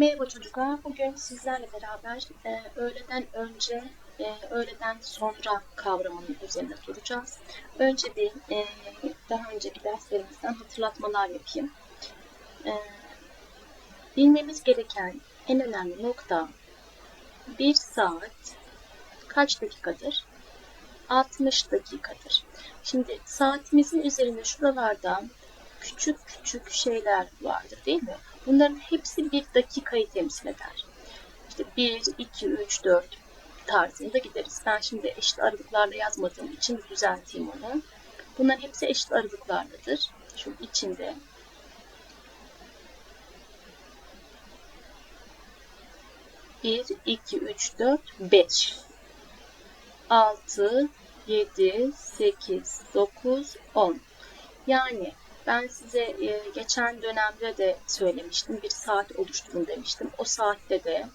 Merhaba çocuklar. Bugün sizlerle beraber e, öğleden önce, e, öğleden sonra kavramının üzerinde duracağız. Önce bir e, daha önceki derslerimizden hatırlatmalar yapayım. E, bilmemiz gereken en önemli nokta bir saat kaç dakikadır? 60 dakikadır. Şimdi saatimizin üzerinde şuralarda küçük küçük şeyler vardır değil mi? Bunların hepsi bir dakikayı temsil eder. İşte 1, 2, 3, 4 tarzında gideriz. Ben şimdi eşit aralıklarla yazmadığım için düzelteyim onu. Bunların hepsi eşit aralıklardadır. Şu içinde. Bir, iki, üç, dört, beş. Altı, yedi, sekiz, dokuz, on. Yani ben size e, geçen dönemde de söylemiştim. Bir saat oluşturun demiştim. O saatte de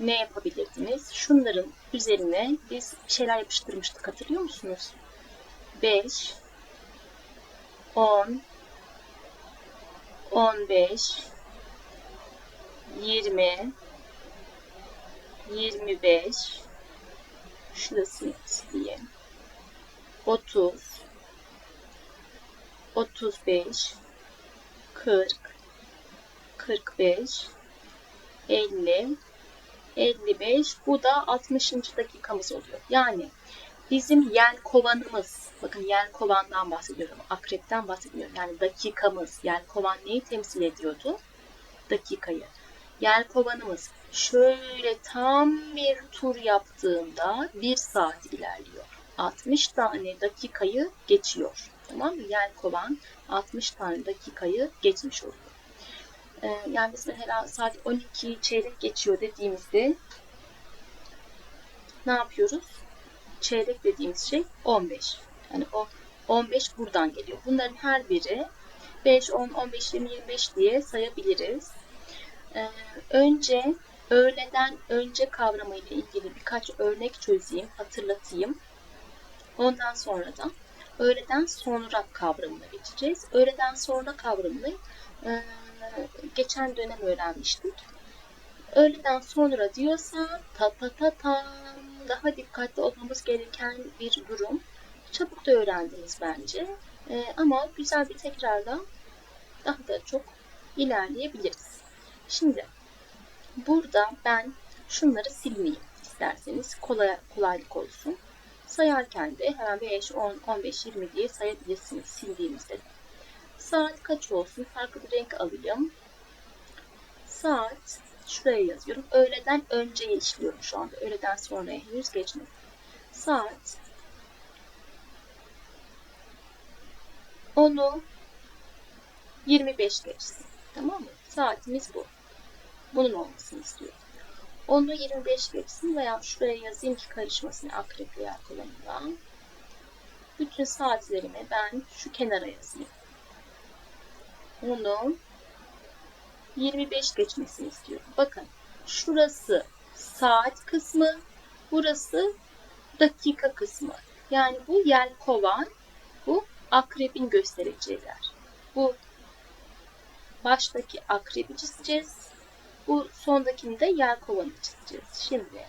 ne yapabilirdiniz? Şunların üzerine biz şeyler yapıştırmıştık. Hatırlıyor musunuz? 5 10 15 20 25 şurasını sileyim 30 35 40 45 50 55 bu da 60. dakikamız oluyor. Yani bizim yel kovanımız bakın yel kovandan bahsediyorum. Akrepten bahsediyorum. Yani dakikamız yel kovan neyi temsil ediyordu? Dakikayı. Yel kovanımız şöyle tam bir tur yaptığında bir saat ilerliyor. 60 tane dakikayı geçiyor. Tamam mı? Yel kovan 60 tane dakikayı geçmiş oluyor. Ee, yani mesela saat 12 çeyrek geçiyor dediğimizde ne yapıyoruz? Çeyrek dediğimiz şey 15. Yani o 15 buradan geliyor. Bunların her biri 5, 10, 15, 20, 25 diye sayabiliriz. Ee, önce öğleden önce kavramı ile ilgili birkaç örnek çözeyim, hatırlatayım. Ondan sonra da öğleden sonra kavramına geçeceğiz. Öğleden sonra kavramını e, geçen dönem öğrenmiştik. Öğleden sonra diyorsa ta ta ta tam daha dikkatli olmamız gereken bir durum. Çabuk da öğrendiniz bence. E, ama güzel bir tekrarla daha da çok ilerleyebiliriz. Şimdi burada ben şunları silmeyeyim isterseniz kolay, kolaylık olsun. Sayarken de hemen 5, 10, 15, 20 diye sayabilirsiniz sildiğimizde. Saat kaç olsun? Farklı bir renk alayım. Saat şuraya yazıyorum. Öğleden önceye işliyorum şu anda. Öğleden sonraya henüz geçmedi. Saat 10'u 25 geçsin. Tamam mı? Saatimiz bu. Bunun olmasını istiyorum. 10'u 25 geçsin veya şuraya yazayım ki karışmasın akrep veya kullanımda. Bütün saatlerimi ben şu kenara yazayım. Onu 25 geçmesini istiyorum. Bakın şurası saat kısmı, burası dakika kısmı. Yani bu yel kovan, bu akrebin göstericiler. Bu baştaki akrebi çizeceğiz. Bu sondakini de yer kovanı çizeceğiz. Şimdi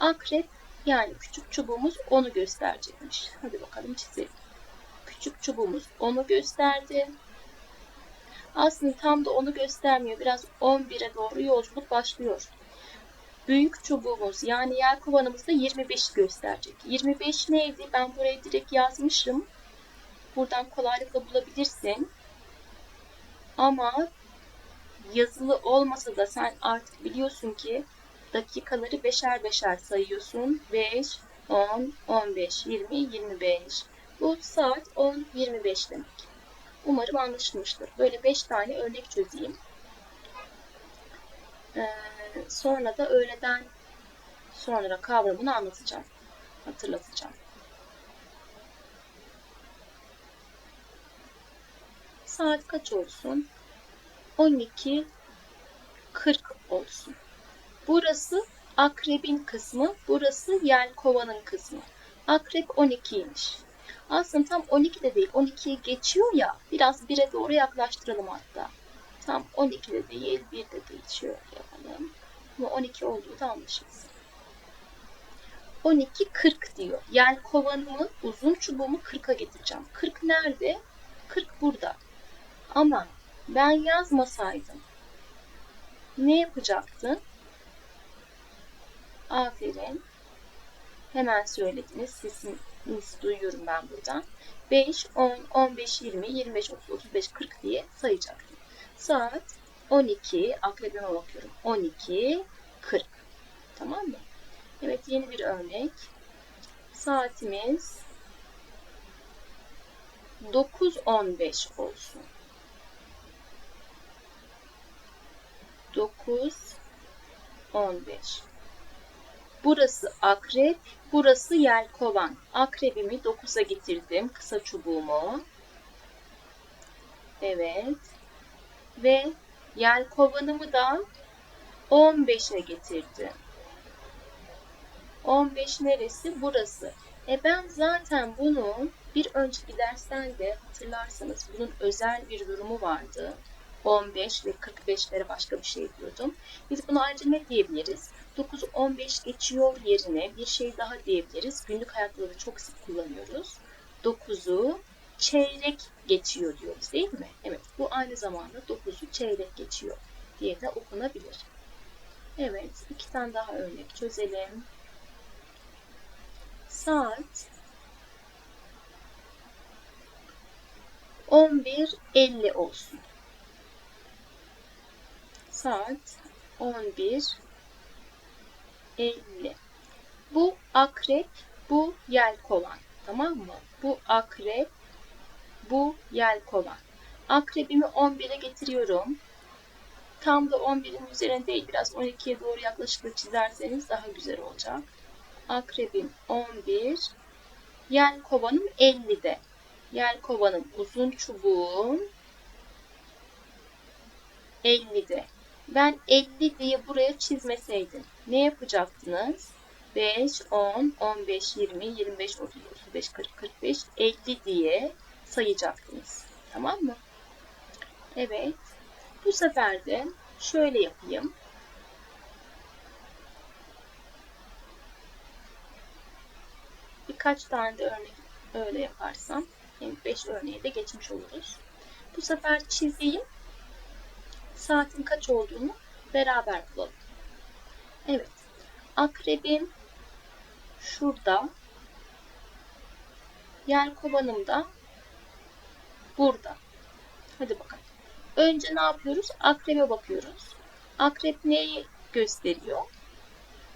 akrep yani küçük çubuğumuz onu gösterecekmiş. Hadi bakalım çizelim. Küçük çubuğumuz onu gösterdi. Aslında tam da onu göstermiyor. Biraz 11'e doğru yolculuk başlıyor. Büyük çubuğumuz yani yer kovanımız da 25'i gösterecek. 25 neydi? Ben buraya direkt yazmışım. Buradan kolaylıkla bulabilirsin. Ama yazılı olmasa da sen artık biliyorsun ki dakikaları beşer beşer sayıyorsun. 5, 10, 15, 20, 25. Bu saat 10, 25 demek. Umarım anlaşılmıştır. Böyle 5 tane örnek çözeyim. Ee, sonra da öğleden sonra kavramını anlatacağım. Hatırlatacağım. Saat kaç olsun? 12 40 olsun. Burası akrebin kısmı, burası yelkovanın kısmı. Akrep 12'ymiş. Aslında tam 12 de değil, 12'ye geçiyor ya, biraz 1'e doğru yaklaştıralım hatta. Tam 12'de değil, 1'de değil. Şöyle yapalım. Ama 12 olduğu da anlaşılsın. 12 40 diyor. Yani kovanımı, uzun çubuğumu 40'a getireceğim. 40 nerede? 40 burada. Ama ben yazmasaydım ne yapacaktın? Aferin. Hemen söylediniz. Sesinizi duyuyorum ben buradan. 5, 10, 15, 20, 25, 30, 35, 40 diye sayacaktım. Saat 12. Akrebime bakıyorum. 12, 40. Tamam mı? Evet yeni bir örnek. Saatimiz 9.15 olsun. 9.15 Burası akrep, burası yelkovan. Akrebimi 9'a getirdim. Kısa çubuğumu. Evet. Ve yelkovanımı da 15'e getirdim. 15 neresi? Burası. E ben zaten bunu bir önceki dersten de hatırlarsanız bunun özel bir durumu vardı. 15 ve 45'lere başka bir şey diyordum. Biz bunu ayrıca ne diyebiliriz? 9 15 geçiyor yerine bir şey daha diyebiliriz. Günlük hayatta da çok sık kullanıyoruz. 9'u çeyrek geçiyor diyoruz değil mi? Evet bu aynı zamanda 9'u çeyrek geçiyor diye de okunabilir. Evet iki tane daha örnek çözelim. Saat 11.50 olsun. Saat 11.50. Bu akrep, bu yelkovan. Tamam mı? Bu akrep, bu yelkovan. Akrebimi 11'e getiriyorum. Tam da 11'in üzerine değil, biraz 12'ye doğru yaklaşıkla çizerseniz daha güzel olacak. Akrebim 11, yelkovanım 50'de. Yelkovanım uzun çubuğum 50'de. Ben 50 diye buraya çizmeseydim ne yapacaktınız? 5, 10, 15, 20, 25, 30, 35, 40, 45, 50 diye sayacaktınız. Tamam mı? Evet. Bu sefer de şöyle yapayım. Birkaç tane de örnek öyle yaparsam 5 örneğe de geçmiş oluruz. Bu sefer çizeyim. Saatin kaç olduğunu beraber bulalım. Evet. Akrebim şurada. Yer kovanım da burada. Hadi bakalım. Önce ne yapıyoruz? Akrebe bakıyoruz. Akrep neyi gösteriyor?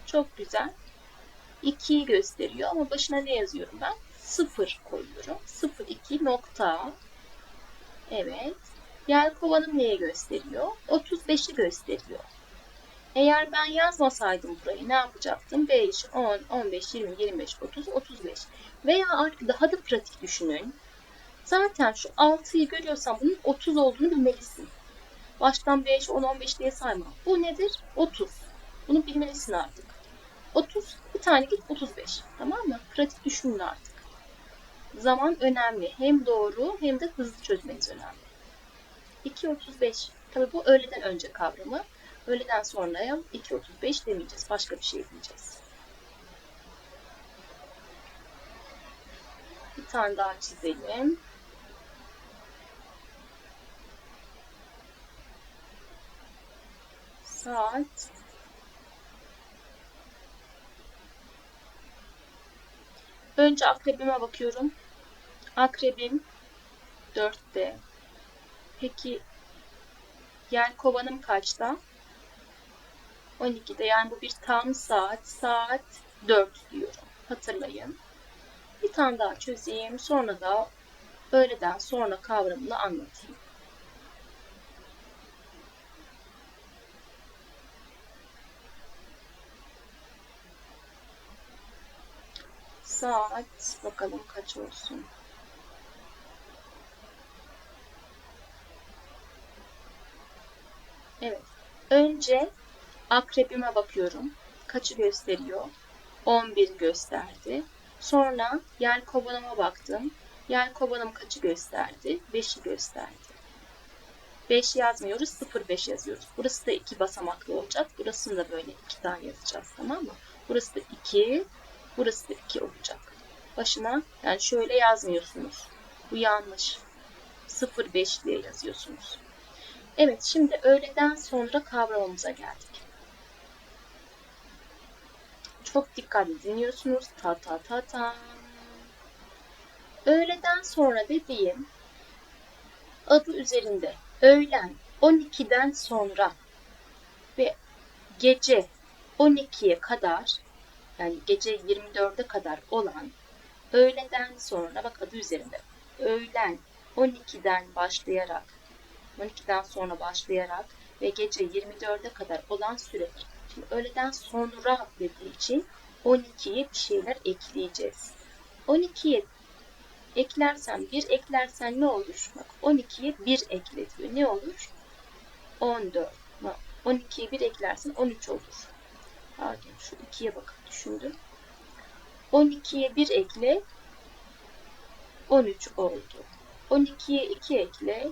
Çok güzel. 2'yi gösteriyor ama başına ne yazıyorum ben? 0 koyuyorum. 0, 2 nokta. Evet. Yelkovanım neye gösteriyor? 35'i gösteriyor. Eğer ben yazmasaydım burayı ne yapacaktım? 5, 10, 15, 20, 25, 30, 35. Veya artık daha da pratik düşünün. Zaten şu 6'yı görüyorsan bunun 30 olduğunu bilmelisin. Baştan 5, 10, 15 diye sayma. Bu nedir? 30. Bunu bilmelisin artık. 30, bir tane git 35. Tamam mı? Pratik düşünün artık. Zaman önemli. Hem doğru hem de hızlı çözmeniz önemli. 2.35. Tabii bu öğleden önce kavramı. Öğleden sonraya 2.35 demeyeceğiz. Başka bir şey diyeceğiz. Bir tane daha çizelim. Saat Önce akrebime bakıyorum. Akrebim 4'te. Peki yer kovanım kaçta? 12'de. Yani bu bir tam saat. Saat 4 diyorum. Hatırlayın. Bir tane daha çözeyim. Sonra da öğleden sonra kavramını anlatayım. Saat bakalım kaç olsun. Evet. Önce akrebime bakıyorum. Kaçı gösteriyor? 11 gösterdi. Sonra yer kovanıma baktım. Yer kovanım kaçı gösterdi? 5'i gösterdi. 5 yazmıyoruz 0,5 yazıyoruz. Burası da 2 basamaklı olacak. Burasını da böyle 2 tane yazacağız tamam mı? Burası da 2. Burası da 2 olacak. Başına yani şöyle yazmıyorsunuz. Bu yanlış. 0,5 diye yazıyorsunuz. Evet şimdi öğleden sonra kavramamıza geldik. Çok dikkatli dinliyorsunuz. Ta ta ta ta. Öğleden sonra dediğim adı üzerinde öğlen 12'den sonra ve gece 12'ye kadar yani gece 24'e kadar olan öğleden sonra bak adı üzerinde öğlen 12'den başlayarak 12'den sonra başlayarak ve gece 24'e kadar olan süredir. Şimdi öğleden sonra dediği için 12'ye bir şeyler ekleyeceğiz. 12'ye eklersen 1 eklersen ne olur? Bak 12'ye 1 ekletiyor. Ne olur? 14. 12'ye 1 eklersen 13 olur. Pardon şu 2'ye bakın düşündüm. 12'ye 1 ekle 13 oldu. 12'ye 2 ekle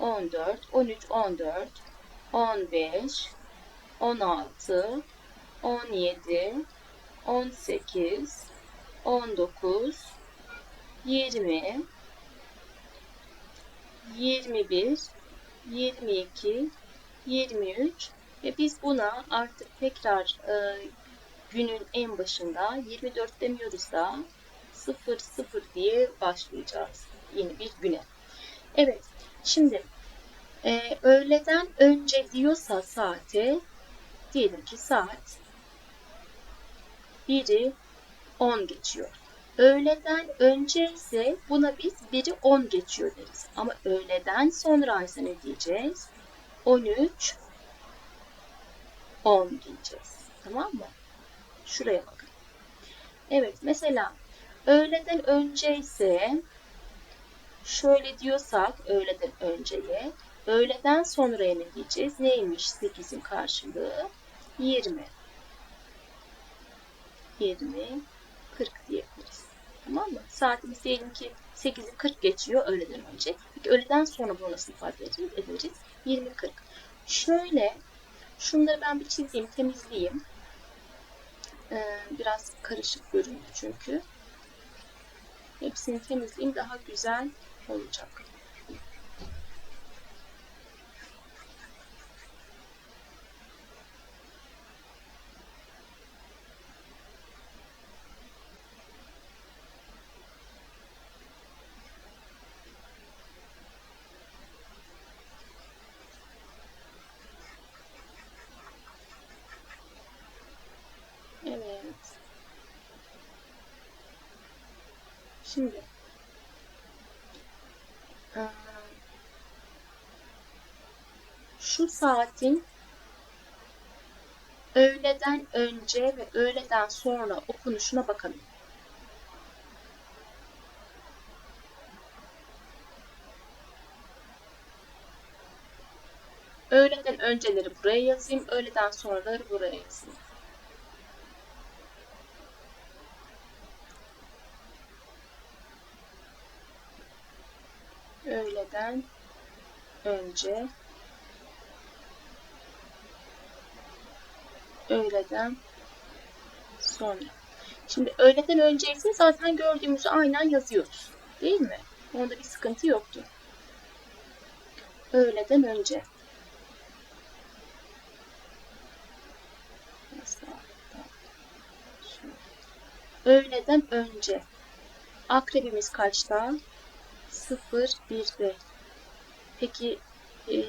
14, 13, 14, 15, 16, 17, 18, 19, 20, 21, 22, 23 ve biz buna artık tekrar e, günün en başında 24 demiyoruz da 0 0 diye başlayacağız yeni bir güne. Evet şimdi e, öğleden önce diyorsa saate diyelim ki saat 1'i 10 geçiyor. Öğleden önce ise buna biz 1'i 10 geçiyor deriz. Ama öğleden sonra ise ne diyeceğiz? 13 10 diyeceğiz. Tamam mı? Şuraya bakın. Evet mesela öğleden önce ise şöyle diyorsak öğleden önceye öğleden sonraya ne diyeceğiz? Neymiş 8'in karşılığı? 20. 20 40 diyebiliriz. Tamam mı? Saatimiz diyelim ki 8'i 40 geçiyor öğleden önce. Peki öğleden sonra bunu nasıl ifade ederiz? ederiz? 20-40. Şöyle şunları ben bir çizeyim, temizleyeyim. Ee, biraz karışık göründü çünkü. Hepsini temizleyeyim daha güzel olacak. Evet. Şimdi şu saatin öğleden önce ve öğleden sonra okunuşuna bakalım. Öğleden önceleri buraya yazayım, öğleden sonraları buraya yazayım. Öğleden önce öğleden sonra. Şimdi öğleden önce zaten gördüğümüzü aynen yazıyoruz. Değil mi? Onda bir sıkıntı yoktu. Öğleden önce. Öğleden önce. Akrebimiz kaçta? 0, 1'de. Peki e,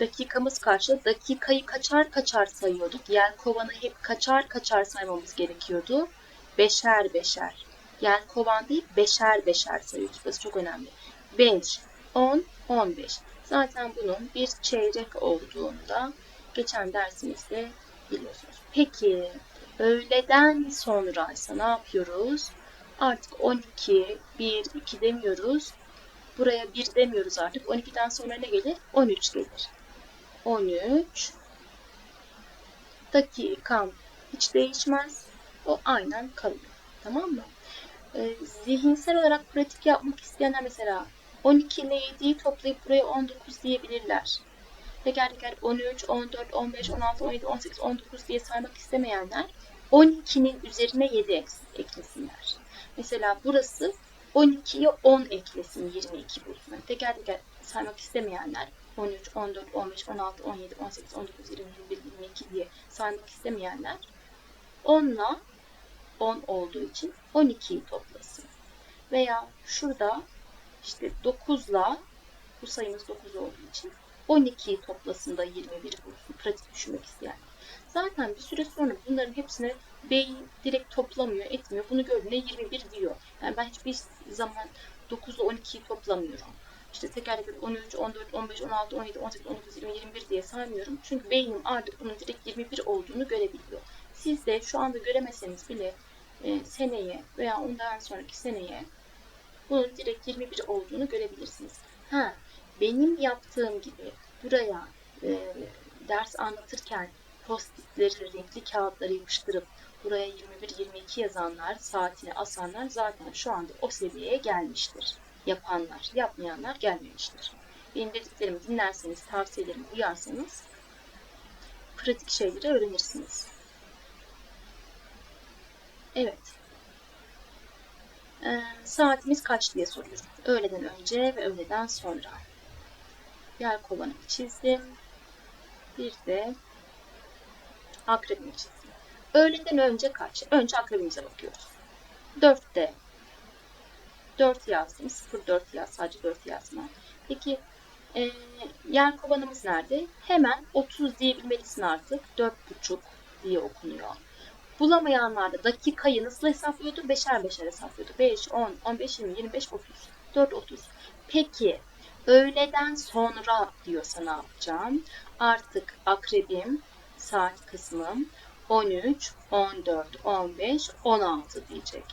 dakikamız kaçtı? Dakikayı kaçar kaçar sayıyorduk. Yelkovanı hep kaçar kaçar saymamız gerekiyordu. Beşer beşer. Yelkovan değil beşer beşer sayıyoruz. Burası çok önemli. 5, 10, 15. Zaten bunun bir çeyrek olduğunda geçen dersimizde biliyorsunuz. Peki öğleden sonra ise ne yapıyoruz? Artık 12, 1, 2 demiyoruz. Buraya 1 demiyoruz artık. 12'den sonra ne gelir? 13 gelir. 13 dakikam hiç değişmez. O aynen kalıyor. Tamam mı? Ee, zihinsel olarak pratik yapmak isteyenler mesela 12 ile 7'yi toplayıp buraya 19 diyebilirler. Teker teker 13, 14, 15, 16, 17, 18, 19 diye saymak istemeyenler 12'nin üzerine 7 eklesinler. Mesela burası 12'ye 10 eklesin 22 bulsun. Teker teker saymak istemeyenler 13, 14, 15, 16, 17, 18, 19, 20, 21, 22 diye saymak istemeyenler 10 ile 10 olduğu için 12'yi toplasın. Veya şurada işte 9 ile bu sayımız 9 olduğu için 12'yi toplasın da 21 bulsun. Pratik düşünmek isteyen. Zaten bir süre sonra bunların hepsini beyin direkt toplamıyor, etmiyor. Bunu gördüğünde 21 diyor. Yani ben hiçbir zaman 9 ile 12'yi toplamıyorum. İşte teker teker 13, 14, 15, 16, 17, 18, 19, 20, 21 diye saymıyorum. Çünkü beynim artık bunun direkt 21 olduğunu görebiliyor. Siz de şu anda göremeseniz bile e, seneye veya ondan sonraki seneye bunun direkt 21 olduğunu görebilirsiniz. Ha, benim yaptığım gibi buraya e, ders anlatırken postitleri, renkli kağıtları yapıştırıp buraya 21-22 yazanlar, saatini asanlar zaten şu anda o seviyeye gelmiştir. Yapanlar, yapmayanlar gelmemiştir. Benim dediklerimi dinlerseniz, tavsiyelerimi uyarsanız pratik şeyleri öğrenirsiniz. Evet. Ee, saatimiz kaç diye soruyorum. Öğleden önce ve öğleden sonra. Yer kovanımı çizdim. Bir de akrebimi çizdim. Öğleden önce kaç? Önce akrebimize bakıyoruz. 4'te 4 yazdım. 0 4 yaz. Sadece 4 yazma. Peki e, yer kovanımız nerede? Hemen 30 diyebilmelisin artık. 4,5 diye okunuyor. Bulamayanlar da dakikayı nasıl hesaplıyordu? Beşer beşer hesaplıyordu. 5, 10, 15, 20, 25, 30. 4, 30. Peki öğleden sonra diyorsa ne yapacağım? Artık akrebim, saat kısmım 13, 14, 15, 16 diyecek.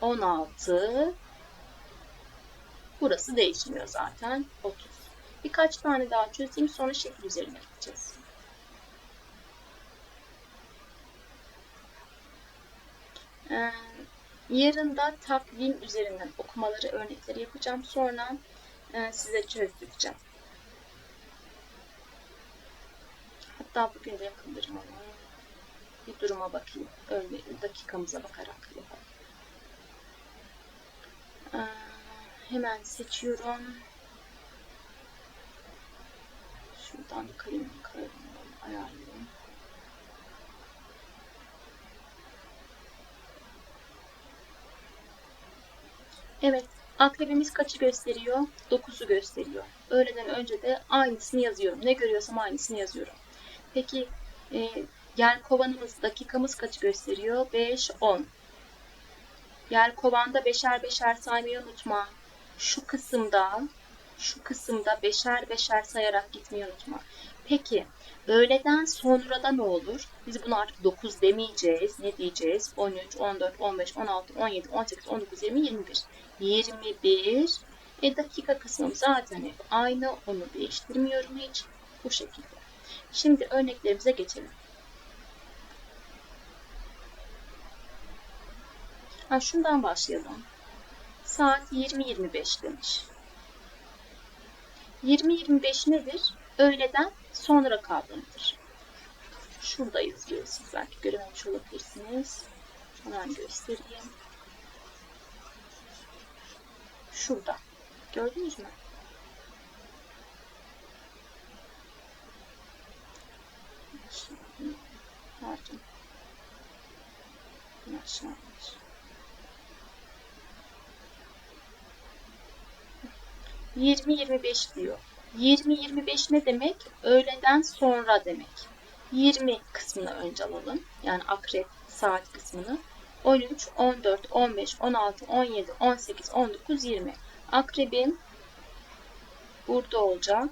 16 Burası değişmiyor zaten. 30. Birkaç tane daha çözeyim sonra şekil üzerine gideceğiz. Ee, yarın da takvim üzerinden okumaları, örnekleri yapacağım. Sonra e, size çözdüreceğim. Hatta bugün de yapabilirim onu. Bir duruma bakayım. Örneğin dakikamıza bakarak hemen seçiyorum. Şuradan kalemi ayarlayayım. Evet, akrebimiz kaçı gösteriyor? 9'u gösteriyor. Öğleden önce de aynısını yazıyorum. Ne görüyorsam aynısını yazıyorum. Peki e, yer kovanımız, dakikamız kaçı gösteriyor? 5, 10. Yer kovanda beşer beşer saymayı unutma. Şu kısımda, şu kısımda beşer beşer sayarak gitmeyi unutma. Peki, öğleden sonra da ne olur? Biz bunu artık 9 demeyeceğiz. Ne diyeceğiz? 13, 14, 15, 16, 17, 18, 19, 20, 21. 21. E dakika kısmım zaten hep aynı. Onu değiştirmiyorum hiç. Bu şekilde. Şimdi örneklerimize geçelim. Ha, şundan başlayalım. Saat 20.25 demiş. 20-25 nedir? Öğleden sonra kavramıdır. Şurada yazıyor. Siz belki görememiş olabilirsiniz. Hemen göstereyim. Şurada. Gördünüz mü? Pardon. Aşağımış. 20-25 diyor. 20-25 ne demek? Öğleden sonra demek. 20 kısmını önce alalım. Yani akrep saat kısmını. 13, 14, 15, 16, 17, 18, 19, 20. Akrebin burada olacak.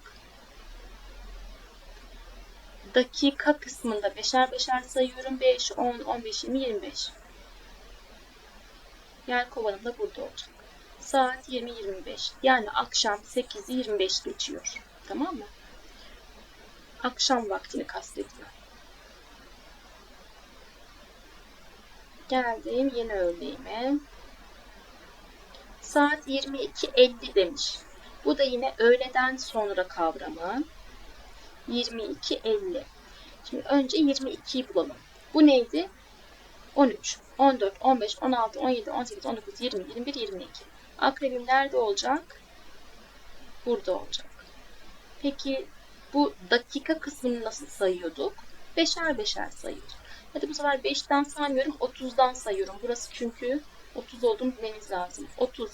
Dakika kısmında beşer beşer sayıyorum. 5, 10, 15, 20, 25. Yer kovanım da burada olacak. Saat 20.25. Yani akşam 8'i 25 geçiyor. Tamam mı? Akşam vaktini kastediyor. Geldim yeni örneğime. Saat 22.50 demiş. Bu da yine öğleden sonra kavramı. 22, 50. Şimdi önce 22'yi bulalım. Bu neydi? 13, 14, 15, 16, 17, 18, 19, 20, 21, 22. Akrebim nerede olacak? Burada olacak. Peki bu dakika kısmını nasıl sayıyorduk? Beşer beşer sayıyorduk. Hadi bu sefer 5'ten saymıyorum, 30'dan sayıyorum. Burası çünkü 30 olduğunu bilmeniz lazım. 30,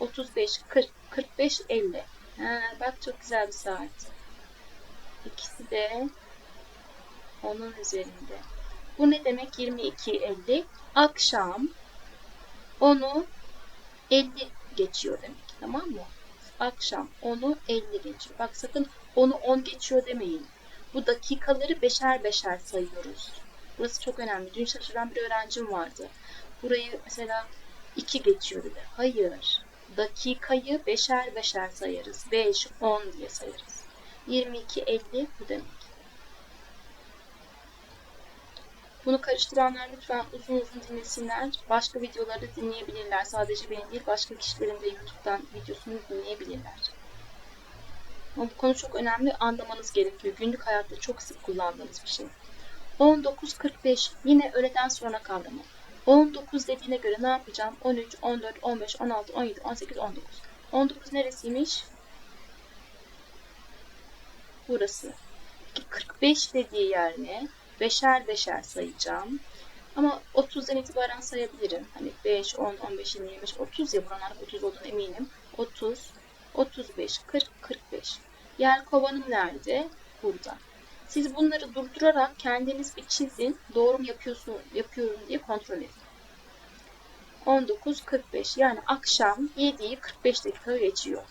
35, 40, 45, 50. Ha, bak çok güzel bir saat. İkisi de onun üzerinde. Bu ne demek? 22, 50. Akşam onu 50 geçiyor demek. Tamam mı? Akşam onu 50 geçiyor. Bak sakın onu 10 geçiyor demeyin. Bu dakikaları beşer beşer sayıyoruz. Burası çok önemli. Dün şaşıran bir öğrencim vardı. Burayı mesela 2 geçiyor dedi. Hayır. Dakikayı beşer beşer sayarız. 5, 10 diye sayarız. 22, 50 bu demek. Bunu karıştıranlar lütfen uzun uzun dinlesinler. Başka videoları dinleyebilirler. Sadece benim değil, başka kişilerin de YouTube'dan videosunu dinleyebilirler. Ama bu konu çok önemli. Anlamanız gerekiyor. Günlük hayatta çok sık kullandığınız bir şey. 19.45 yine öğleden sonra kavramı. 19 dediğine göre ne yapacağım? 13, 14, 15, 16, 17, 18, 19. 19 neresiymiş? Burası. 45 dediği yer ne? Beşer beşer sayacağım. Ama 30'dan itibaren sayabilirim. Hani 5, 10, 15, 20, 25, 30 ya buranın 30 olduğunu eminim. 30, 35, 40, 45. Yer kovanım nerede? Burada. Siz bunları durdurarak kendiniz bir çizin. Doğru mu yapıyorsun, yapıyorum diye kontrol edin. 19.45 yani akşam 7'yi 45 dakika geçiyor.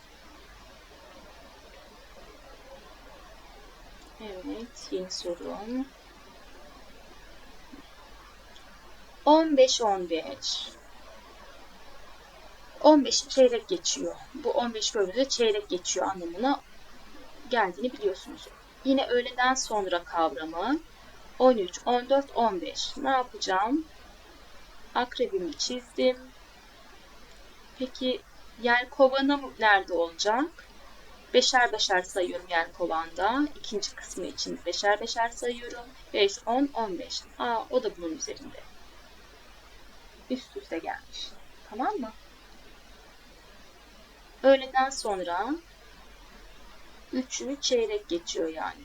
Evet, yeni sorum. 15 15. 15 çeyrek geçiyor. Bu 15 bölümde çeyrek geçiyor anlamına geldiğini biliyorsunuz. Yine öğleden sonra kavramı 13, 14, 15. Ne yapacağım? Akrebimi çizdim. Peki yer kovanım nerede olacak? Beşer beşer sayıyorum yer kovanda. İkinci kısmı için beşer beşer sayıyorum. 5, 10, 15. Aa o da bunun üzerinde. Üst üste gelmiş. Tamam mı? Öğleden sonra üçünü çeyrek geçiyor yani.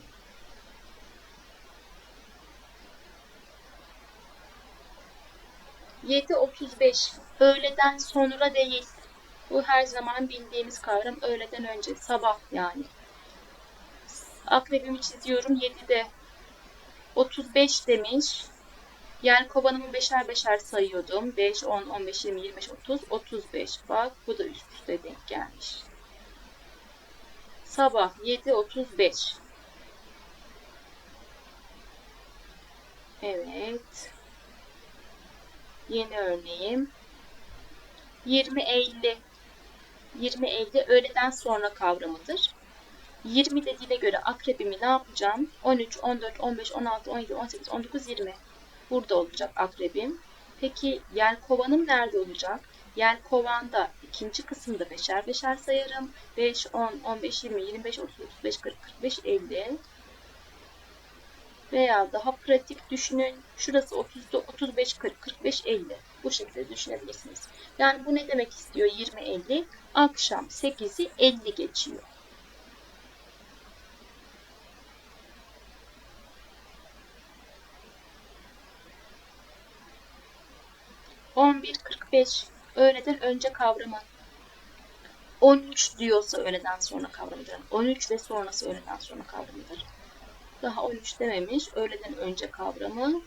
Yedi otuz beş. Öğleden sonra değil. Bu her zaman bildiğimiz kavram öğleden önce. Sabah yani. Akrebimi çiziyorum. 7'de 35 demiş. Yani kovanımı beşer beşer sayıyordum. 5, 10, 15, 20, 25, 30, 35. Bak bu da üst üste denk gelmiş. Sabah 7.35. Evet. Yeni örneğim. 20.50. 20.50 öğleden sonra kavramıdır. 20 dediğine göre akrebimi ne yapacağım? 13, 14, 15, 16, 17, 18, 19, 20. Burada olacak akrebim. Peki yer kovanım nerede olacak? Yer kovanda ikinci kısımda beşer beşer sayarım. 5, 10, 15, 20, 25, 30, 35, 40, 45, 50. Veya daha pratik düşünün. Şurası 30'da 35, 40, 45, 50. Bu şekilde düşünebilirsiniz. Yani bu ne demek istiyor 20, 50? Akşam 8'i 50 geçiyor. On bir kırk beş öğleden önce kavramı. 13 diyorsa öğleden sonra kavramıdır. 13 ve sonrası öğleden sonra kavramıdır. Daha 13 dememiş. Öğleden önce kavramı.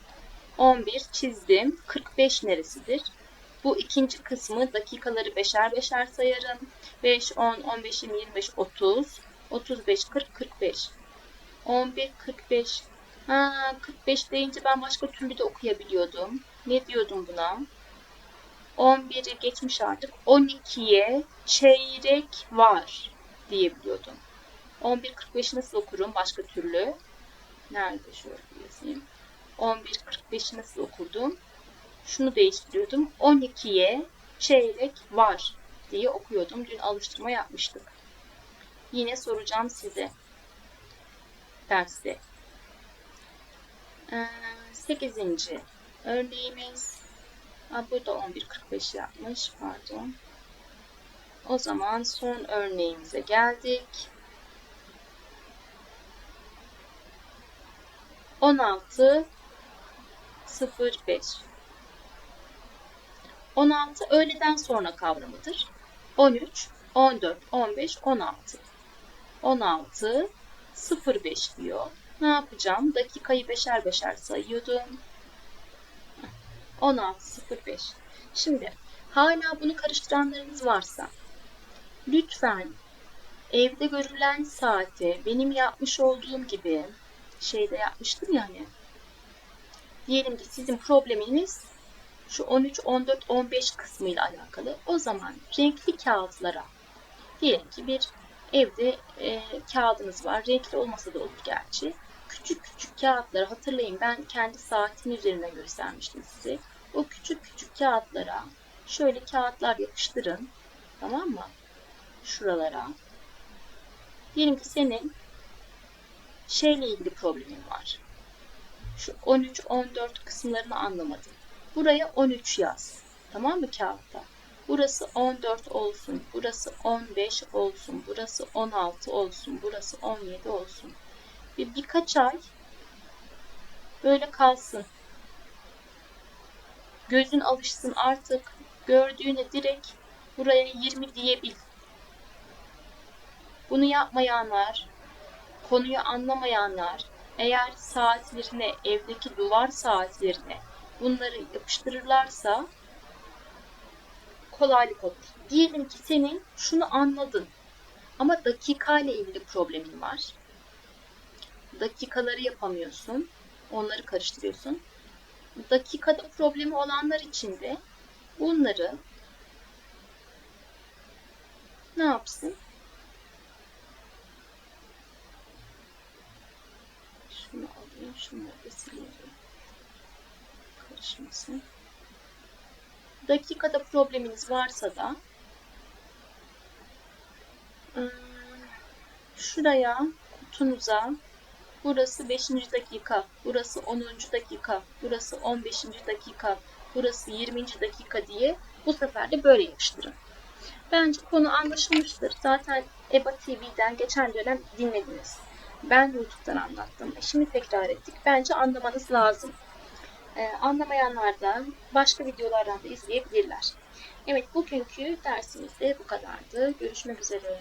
11 çizdim. 45 neresidir? Bu ikinci kısmı dakikaları beşer beşer sayarım. 5, 10, 15, 20, 25, 30, 35, 40, 45. 11, 45. Ha, 45 deyince ben başka türlü de okuyabiliyordum. Ne diyordum buna? 11'i geçmiş artık. 12'ye çeyrek var diyebiliyordum. 11.45'i nasıl okurum başka türlü? Nerede şöyle yazayım. 11.45'i nasıl okurdum? Şunu değiştiriyordum. 12'ye çeyrek var diye okuyordum. Dün alıştırma yapmıştık. yine soracağım size derste. Ee, 8. örneğimiz ha, burada 11.45 yapmış pardon. O zaman son örneğimize geldik. 16 05 16 öğleden sonra kavramıdır. 13, 14, 15, 16. 16 05 diyor. Ne yapacağım? Dakikayı beşer beşer sayıyordum. 16.05. Şimdi hala bunu karıştıranlarınız varsa lütfen evde görülen saati benim yapmış olduğum gibi şeyde yapmıştım ya hani. Diyelim ki sizin probleminiz şu 13, 14, 15 kısmıyla alakalı. O zaman renkli kağıtlara diyelim ki bir evde e, kağıdınız var. Renkli olmasa da olur gerçi. Küçük küçük kağıtları hatırlayın ben kendi saatimin üzerine göstermiştim size. O küçük küçük kağıtlara şöyle kağıtlar yapıştırın. Tamam mı? Şuralara. Diyelim ki senin şeyle ilgili problemin var. Şu 13, 14 kısımlarını anlamadın. Buraya 13 yaz. Tamam mı kağıtta? Burası 14 olsun, burası 15 olsun, burası 16 olsun, burası 17 olsun. Bir birkaç ay böyle kalsın. Gözün alışsın artık. Gördüğüne direkt buraya 20 diyebil. Bunu yapmayanlar, konuyu anlamayanlar, eğer saatlerine, evdeki duvar saatlerine bunları yapıştırırlarsa kolaylık olur. Diyelim ki senin şunu anladın ama dakika ile ilgili problemin var. Dakikaları yapamıyorsun. Onları karıştırıyorsun. Dakikada problemi olanlar için de bunları ne yapsın? Şunu alayım, şunları da silelim. Karışmasın. Dakikada probleminiz varsa da ıı, şuraya kutunuza burası 5. dakika, burası 10. dakika, burası 15. dakika, burası 20. dakika diye bu sefer de böyle yapıştırın. Bence konu anlaşılmıştır. Zaten EBA TV'den geçen dönem dinlediniz. Ben YouTube'dan anlattım. E, şimdi tekrar ettik. Bence anlamanız lazım. Ee, anlamayanlar da başka videolardan da izleyebilirler. Evet bugünkü dersimiz de bu kadardı. Görüşmek üzere.